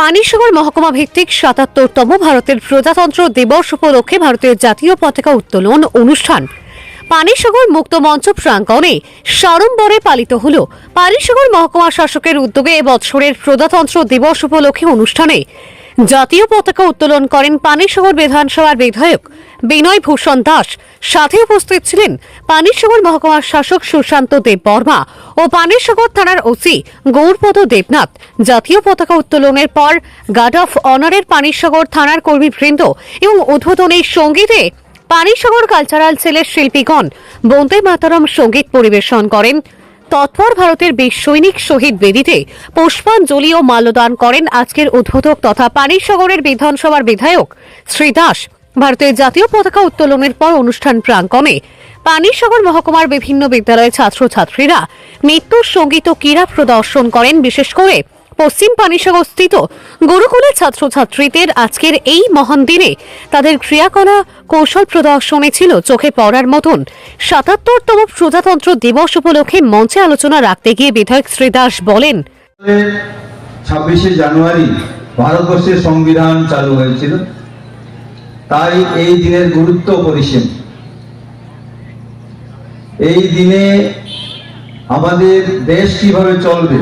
পানিসাগর মহকুমা ভিত্তিক সাতাত্তরতম ভারতের প্রজাতন্ত্র দিবস উপলক্ষে ভারতের জাতীয় পতাকা উত্তোলন অনুষ্ঠান। পানিসাগর মুক্ত মঞ্চ প্রাঙ্গণে সাড়ম্বরে পালিত হল। পানিসাগর মহকুমা শাসকের উদ্যোগে এবছরের প্রজাতন্ত্র দিবস উপলক্ষে অনুষ্ঠানে জাতীয় পতাকা উত্তোলন করেন পানিসাগর বিধানসভার বিধায়ক বিনয় ভূষণ দাস। সাথে উপস্থিত ছিলেন পানিসাগর মহকুমার শাসক সুশান্ত দেব বর্মা ও পানিসাগর থানার ওসি গৌরপদ দেবনাথ। জাতীয় পতাকা উত্তোলনের পর গার্ড অফ অনারের পানিসাগর থানার কর্মীবৃন্দ এবং উদ্বোধনী সঙ্গীতে পানিসাগর কালচারাল সেলের শিল্পীগণ বন্দে মাতারাম সংগীত পরিবেশন করেন। তৎপর ভারতের বেশ সৈনিক শহীদ বেদিতে পুষ্পাঞ্জলি ও মাল্যদান করেন আজকের উদ্বোধক তথা পানিসাগরের বিধানসভার বিধায়ক শ্রী দাস। ভারতের জাতীয় পতাকা উত্তোলনের পর অনুষ্ঠান প্রাঙ্গণে পানিসাগর মহকুমার বিভিন্ন বিদ্যালয়ের ছাত্রছাত্রীরা মৃত্যুর সংগীত ও ক্রীড়া প্রদর্শন করেন। বিশেষ করে পশ্চিম পানিসাগর স্থিত গুরুকুলের ছাত্রছাত্রীদের আজকের এই মহান দিনে তাদের ক্রিয়াকলা কৌশল প্রদর্শনে ছিল চোখে পড়ার মতন। সাতাত্তরতম প্রজাতন্ত্র দিবস উপলক্ষে মঞ্চে আলোচনা রাখতে গিয়ে বিধায়ক শ্রী দাস বলেন, ছাব্বিশে জানুয়ারি ভারতবর্ষের সংবিধান চালু হয়েছিল। তাই এই দিনের গুরুত্ব অপরিসীম। এই দিনে আমাদের দেশ কীভাবে চলবে?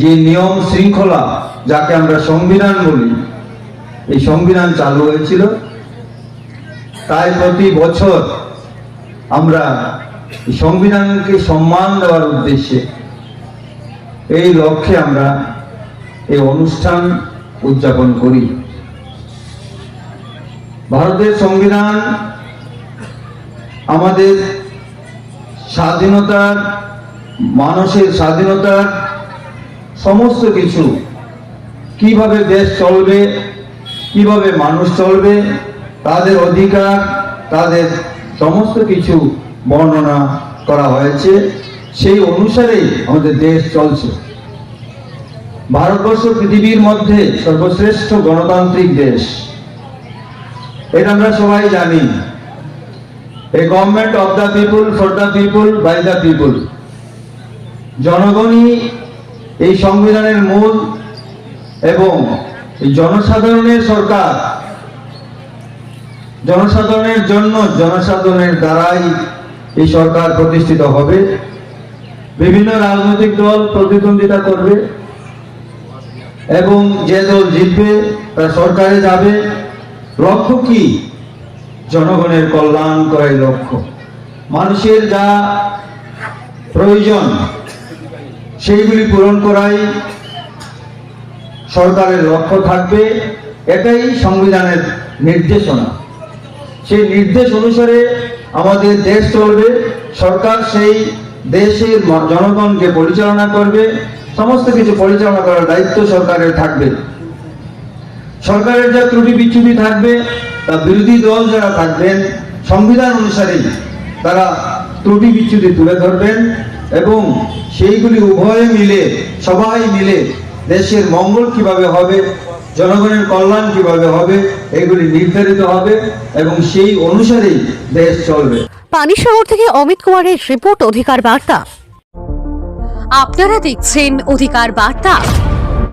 যে নিয়ম শৃঙ্খলা যাকে আমরা সংবিধান বলি, এই সংবিধান চালু হয়েছিল। তাই প্রতি বছর আমরা সংবিধানকে সম্মান দেওয়ার উদ্দেশ্যে এই লক্ষ্যে আমরা এই অনুষ্ঠান উদযাপন করি। ভারতের সংবিধান আমাদের স্বাধীনতার, মানুষের স্বাধীনতার সমস্ত কিছু। কীভাবে দেশ চলবে, কীভাবে মানুষ চলবে, তাদের অধিকার, তাদের সমস্ত কিছু বর্ণনা করা হয়েছে। সেই অনুসারেই আমাদের দেশ চলছে। ভারতবর্ষ পৃথিবীর মধ্যে সর্বশ্রেষ্ঠ গণতান্ত্রিক দেশ। এটা আমরা সবাই জানি। A government of the people for the people by the people জনগণই এই সংবিধানের মূল এবং জনসাধারণের সরকার, জনসাধারণের জন্য জনসাধারণের দ্বারাই এই সরকার প্রতিষ্ঠিত হবে। বিভিন্ন রাজনৈতিক দল প্রতিদ্বন্দ্বিতা করবে এবং যে দল জিতবে তারা সরকারে যাবে। লক্ষ্য কি? জনগণের কল্যাণ করাই লক্ষ্য। মানুষের যা প্রয়োজন সেইগুলি পূরণ করাই সরকারের লক্ষ্য থাকবে, এটাই সংবিধানের নির্দেশনা। সেই নির্দেশ অনুসারে আমাদের দেশ চলবে, সরকার সেই দেশের জনগণকে পরিচালনা করবে, সমস্ত কিছু পরিচালনা করার দায়িত্ব সরকারের থাকবে। সরকারের যা ত্রুটি বিচ্যুতি থাকবে, তা বিরোধী দল যারা থাকবেন, সংবিধান অনুসারেই তারা ত্রুটি বিচ্যুতি তুলে ধরবেন। এবং সেইগুলি উভয়ে মিলে, সবাই মিলে দেশের মঙ্গল কীভাবে হবে, জনগণের কল্যাণ কীভাবে হবে, এগুলি নির্ধারিত হবে এবং সেই অনুসারেই দেশ চলবে। পানি শহর থেকে অমিত কুমারের রিপোর্ট অধিকার বার্তা। আপনারা দেখছেন অধিকার বার্তা।